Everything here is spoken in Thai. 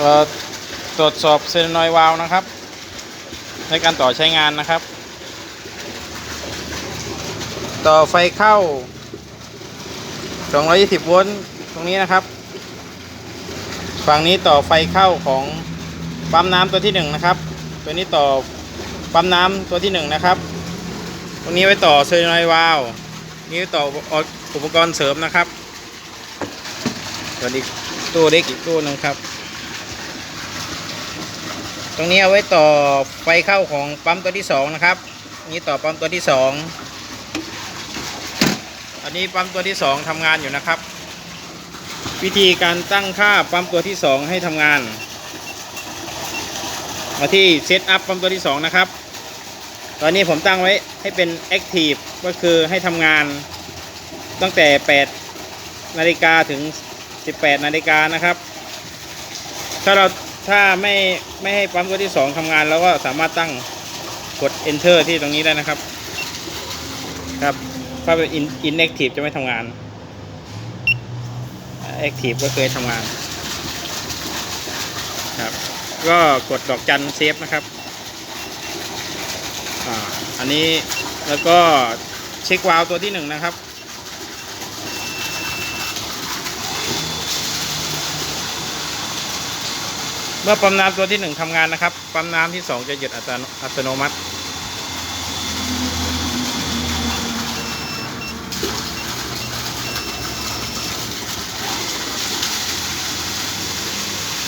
ต่อตรวจสอบเซนนอยวาลวนะครับ ในการต่อใช้งานนะครับ ต่อไฟเข้า 220 โวลต์ตรงนี้นะครับ ฝั่งนี้ต่อไฟเข้าของปั๊มน้ำตัวที่ 1 นะครับ ตัวนี้ต่อปั๊มน้ำตัวที่ 1 นะครับ ตรงนี้ไว้ต่อเซนนอยวาลวนี่ต่ออุปกรณ์เสริมนะครับส่วนอีกตู้เล็กอีกตู้หนึงครับ ตรงนี้เอาไว้ต่อไฟเข้าของปั๊มตัวที่สองนะครับ นี่ต่อปั๊มตัวที่สองอันนี้ปั๊มตัวที่สองทำงานอยู่นะครับ วิธีการตั้งค่าปั๊มตัวที่สองให้ทำงาน มาที่เซตอัพปั๊มตัวที่สองนะครับ ตอนนี้ผมตั้งไว้ให้เป็น Active ก็คือให้ทำงานตั้งแต่ 8 นาฬิกาถึง 18 นาฬิกานะครับ ถ้าเรา ถ้าไม่ไม่ให้ปั๊มตัวที่2ทำงานเราก็สามารถตั้งกด enter ที่ตรงนี้ได้นะครับ ครับ ถ้าเป็น in inactive จะไม่ทำงาน active ก็เคยทำงาน ครับ ก็กดดอกจันเซฟนะครับอ่าอันนี้แล้วก็เช็ควาล์วตัวที่หนึ่งนะครับ เมื่อปั๊มน้ำตัวที่หนึ่งทำงานนะครับ ปั๊มน้ำที่สองจะหยุดอัตโนอัตโนมัติ